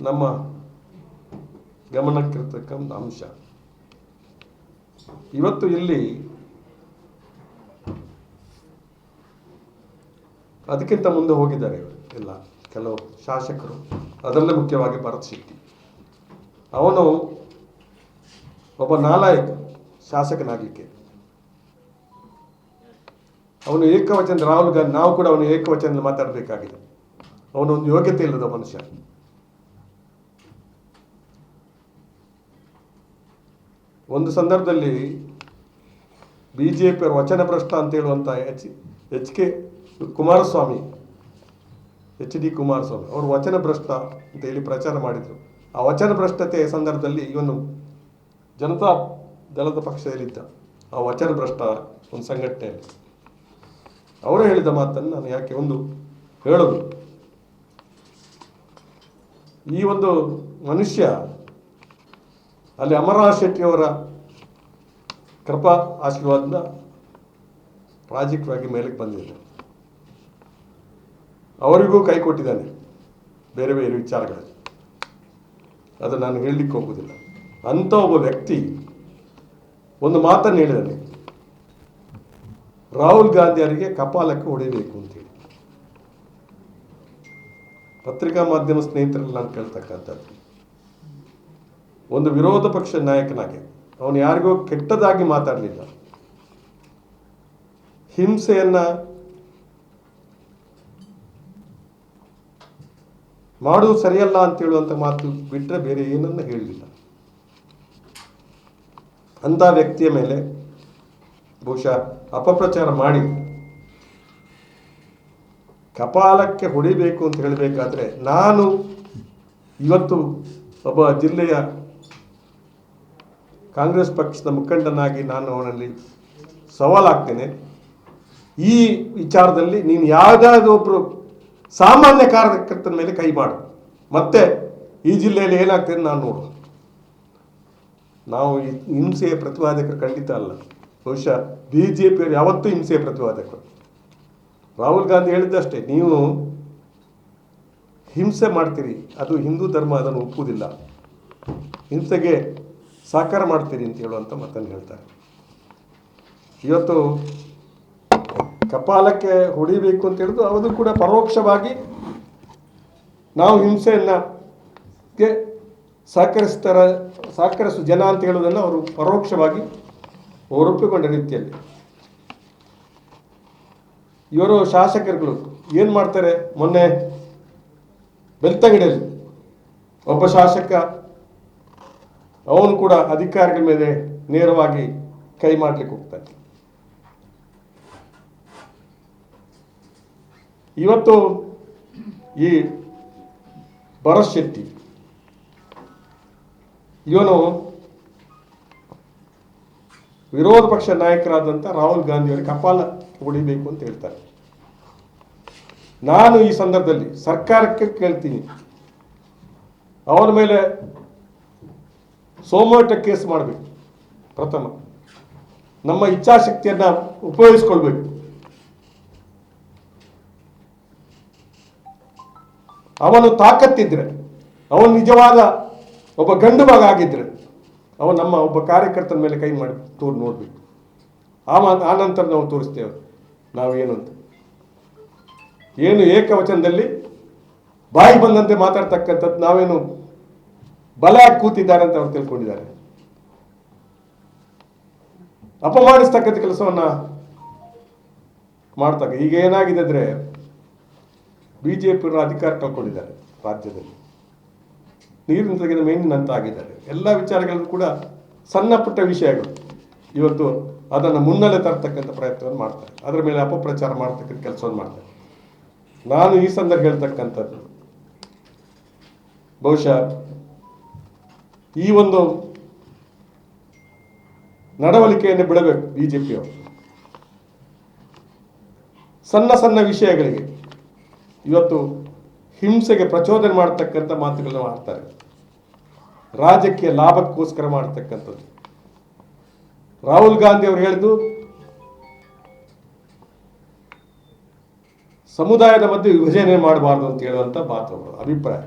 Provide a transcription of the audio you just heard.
ನಮ್ಮ ಗಮನಕ್ಕಿರ್ತಕ್ಕಂಥ ಅಂಶ. ಇವತ್ತು ಇಲ್ಲಿ ಅದಕ್ಕಿಂತ ಮುಂದೆ ಹೋಗಿದ್ದಾರೆ ಇವರು ಎಲ್ಲ ಕೆಲವು ಶಾಸಕರು. ಅದರಲ್ಲೇ ಮುಖ್ಯವಾಗಿ ಭರತ್ ಶೆಟ್ಟಿ. ಅವನು ಒಬ್ಬ ನಾಲಾಯಕ ಶಾಸಕನಾಗಲಿಕ್ಕೆ. ಅವನು ಏಕವಚನ, ರಾಹುಲ್ ಗಾಂಧಿ, ನಾವು ಕೂಡ ಅವನು ಏಕವಚನ ಮಾತಾಡಬೇಕಾಗಿದೆ. ಅವನೊಂದು ಯೋಗ್ಯತೆ ಇಲ್ಲದ ಮನುಷ್ಯ. ಒಂದು ಸಂದರ್ಭದಲ್ಲಿ ಬಿ ಜೆ ಪಿಯವರು ವಚನ ಭ್ರಷ್ಟ ಅಂತ ಹೇಳುವಂಥ H H K Kumaraswamy, H D Kumaraswamy ಅವರು ವಚನ ಭ್ರಷ್ಟ ಅಂತ ಹೇಳಿ ಪ್ರಚಾರ ಮಾಡಿದರು. ಆ ವಚನ ಭ್ರಷ್ಟತೆಯ ಸಂದರ್ಭದಲ್ಲಿ ಇವನು ಜನತಾ ದಳದ ಪಕ್ಷದಲ್ಲಿದ್ದ ಆ ವಚನ ಭ್ರಷ್ಟ ಒಂದು ಸಂಘಟನೆಯಲ್ಲಿ ಅವರು ಹೇಳಿದ ಮಾತನ್ನು ನಾನು ಯಾಕೆ ಒಂದು ಹೇಳೋದು. ಈ ಒಂದು ಮನುಷ್ಯ ಅಲ್ಲಿ ಅಮರನಾಥ್ ಶೆಟ್ಟಿಯವರ ಕೃಪಾ ಆಶೀರ್ವಾದದಿಂದ ರಾಜಕೀಯವಾಗಿ ಮೇಲಕ್ಕೆ ಬಂದಿದೆ. ಅವರಿಗೂ ಕೈ ಕೊಟ್ಟಿದ್ದಾನೆ, ಬೇರೆ ಬೇರೆ ವಿಚಾರಗಳಲ್ಲಿ. ಅದು ನಾನು ಹೇಳಲಿಕ್ಕೆ ಹೋಗುವುದಿಲ್ಲ. ಅಂಥ ಒಬ್ಬ ವ್ಯಕ್ತಿ ಒಂದು ಮಾತನ್ನು ಹೇಳಿದ್ದಾನೆ, ರಾಹುಲ್ ಗಾಂಧಿಯವರಿಗೆ ಕಪಾಲಕ್ಕೆ ಹೊಡಿಬೇಕು ಅಂತೇಳಿ. ಪತ್ರಿಕಾ ಮಾಧ್ಯಮ ಸ್ನೇಹಿತರಲ್ಲಿ ನಾನು ಕೇಳ್ತಕ್ಕಂಥದ್ದು. ಒಂದು ವಿರೋಧ ಪಕ್ಷ ನಾಯಕನಾಗಿ, ಅವನು ಯಾರಿಗೂ ಕೆಟ್ಟದಾಗಿ ಮಾತಾಡಲಿಲ್ಲ. ಹಿಂಸೆಯನ್ನ ಮಾಡುವುದು ಸರಿಯಲ್ಲ ಅಂತ ಹೇಳುವಂತ ಮಾತು ಬಿಟ್ಟರೆ ಬೇರೆ ಏನನ್ನ ಹೇಳಲಿಲ್ಲ. ಅಂಥ ವ್ಯಕ್ತಿಯ ಮೇಲೆ ಬಹುಶಃ ಅಪಪ್ರಚಾರ ಮಾಡಿ ಕಪಾಲಕ್ಕೆ ಹೊಡಿಬೇಕು ಅಂತ ಹೇಳಬೇಕಾದ್ರೆ ನಾನು ಇವತ್ತು ಒಬ್ಬ ಜಿಲ್ಲೆಯ ಕಾಂಗ್ರೆಸ್ ಪಕ್ಷದ ಮುಖಂಡನಾಗಿ ನಾನು ಅವನಲ್ಲಿ ಸವಾಲಾಗ್ತೇನೆ. ಈ ವಿಚಾರದಲ್ಲಿ ನೀನು ಯಾವುದಾದ್ರೂ ಒಬ್ಬರು ಸಾಮಾನ್ಯ ಕಾರ್ಯಕರ್ತನ ಮೇಲೆ ಕೈ ಮಾಡು. ಮತ್ತೆ ಈ ಜಿಲ್ಲೆಯಲ್ಲಿ ಏನಾಗ್ತದೆ ನಾನು ನೋಡು. ನಾವು ಹಿಂಸೆಯ ಪ್ರತಿವಾದಕರು ಖಂಡಿತ ಅಲ್ಲ. ಬಹುಶಃ ಬಿ ಜೆ ಪಿಯವರು ಯಾವತ್ತೂ ಹಿಂಸೆಯ ಪ್ರತಿವಾದಕರು. ರಾಹುಲ್ ಗಾಂಧಿ ಹೇಳಿದ್ದಷ್ಟೇ, ನೀವು ಹಿಂಸೆ ಮಾಡ್ತೀರಿ. ಅದು ಹಿಂದೂ ಧರ್ಮ, ಅದನ್ನು ಒಪ್ಪುವುದಿಲ್ಲ. ಹಿಂಸೆಗೆ ಸಾಕಾರ ಮಾಡ್ತೀರಿ ಅಂತ ಹೇಳುವಂಥ ಮಾತನ್ನು ಹೇಳ್ತಾರೆ. ಇವತ್ತು ಕಪಾಲಕ್ಕೆ ಹೊಡಿಬೇಕು ಅಂತ ಹೇಳಿದ್ರು, ಅದು ಕೂಡ ಪರೋಕ್ಷವಾಗಿ ನಾವು ಹಿಂಸೆಯನ್ನ ಗೆ ಸಹಕರಿಸ್ತಾರ ಸಹಕರಿಸು ಜನ ಅಂತ ಹೇಳೋದನ್ನು ಅವರು ಪರೋಕ್ಷವಾಗಿ ಒಪ್ಪಿಕೊಂಡ ರೀತಿಯಲ್ಲಿ. ಇವರು ಶಾಸಕರುಗಳು ಏನು ಮಾಡ್ತಾರೆ? ಮೊನ್ನೆ ಬೆಳ್ತಂಗಡಿಯಲ್ಲಿ ಒಬ್ಬ ಶಾಸಕ ಅವನು ಕೂಡ ಅಧಿಕಾರಿಗಳ ಮೇಲೆ ನೇರವಾಗಿ ಕೈ ಮಾಡ್ಲಿಕ್ಕೆ ಹೋಗ್ತಾನೆ ಇವತ್ತು ಈ ಭರತ್ ಶೆಟ್ಟಿ, ಇವನು ವಿರೋಧ ಪಕ್ಷ ನಾಯಕರಾದಂಥ ರಾಹುಲ್ ಗಾಂಧಿಯವರಿಗೆ ಕಪಾಲ ಹೊಡಿಬೇಕು ಅಂತ ಹೇಳ್ತಾರೆ. ನಾನು ಈ ಸಂದರ್ಭದಲ್ಲಿ ಸರ್ಕಾರಕ್ಕೆ ಕೇಳ್ತೀನಿ. ಅವನ ಮೇಲೆ ಸೋಮೋಟ ಕೇಸ್ ಮಾಡಬೇಕು. ಪ್ರಥಮ. ನಮ್ಮ ಇಚ್ಛಾಶಕ್ತಿಯನ್ನ ಉಪಯೋಗಿಸ್ಕೊಳ್ಬೇಕು. ಅವನು ತಾಕತ್ತಿದ್ರೆ, ಅವನು ನಿಜವಾದ ಒಬ್ಬ ಗಂಡು ಮಗ ಆಗಿದ್ರೆ, ಅವನು ನಮ್ಮ ಒಬ್ಬ ಕಾರ್ಯಕರ್ತನ ಮೇಲೆ ಕೈ ಮಾಡಿ ತೋರ್ ನೋಡ್ಬೇಕು. ಆ ಆ ನಂತರ ನಾವು ತೋರಿಸ್ತೇವೆ ನಾವೇನು ಅಂತ. ಏನು ಏಕವಚನದಲ್ಲಿ ಬಾಯಿ ಬಂದಂತೆ ಮಾತಾಡ್ತಕ್ಕಂಥದ್ದು ನಾವೇನು ಬಲ ಕೂತಿದ್ದಾರೆ ಅಂತ ಅವ್ರು ತಿಳ್ಕೊಂಡಿದ್ದಾರೆ. ಅಪಮಾನಿಸ್ತಕ್ಕಂಥ ಕೆಲಸವನ್ನ ಮಾಡ್ತಕ್ಕ ಈಗ ಏನಾಗಿದೆ ಅಂದ್ರೆ ಬಿ ಜೆ ಅಧಿಕಾರ ಕಳ್ಕೊಂಡಿದ್ದಾರೆ ರಾಜ್ಯದಲ್ಲಿ. ನೀರಿನ ತೆಗೆದ ಅಂತ ಆಗಿದ್ದಾರೆ ಎಲ್ಲ ವಿಚಾರಗಳನ್ನು ಕೂಡ ಸಣ್ಣ ಪುಟ್ಟ ವಿಷಯಗಳು ಇವತ್ತು ಅದನ್ನು ಮುನ್ನೆಲೆ ತರ್ತಕ್ಕಂಥ ಪ್ರಯತ್ನವನ್ನು ಮಾಡ್ತಾರೆ. ಅದರ ಮೇಲೆ ಅಪಪ್ರಚಾರ ಮಾಡ್ತಕ್ಕಂಥ ಕೆಲಸವನ್ನು ಮಾಡ್ತಾರೆ. ನಾನು ಈ ಸಂದರ್ಭ ಹೇಳ್ತಕ್ಕಂಥದ್ದು. ಬಹುಶಃ ಈ ಒಂದು ನಡವಳಿಕೆಯನ್ನು ಬಿಡಬೇಕು ಬಿಜೆಪಿಯವರು ಸಣ್ಣ ಸಣ್ಣ ವಿಷಯಗಳಿಗೆ ಇವತ್ತು ಹಿಂಸೆಗೆ ಪ್ರಚೋದನೆ ಮಾಡತಕ್ಕಂಥ ಮಾತುಗಳನ್ನು ಮಾಡ್ತಾರೆ. ರಾಜಕೀಯ ಲಾಭಕ್ಕೋಸ್ಕರ ಮಾಡ್ತಕ್ಕಂಥದ್ದು. ರಾಹುಲ್ ಗಾಂಧಿ ಅವರು ಹೇಳಿದ್ದು, ಸಮುದಾಯದ ಮಧ್ಯೆ ವಿಭಜನೆ ಮಾಡಬಾರ್ದು ಅಂತ ಹೇಳುವಂಥ ಮಾತು ಅವರ, ಅಭಿಪ್ರಾಯ.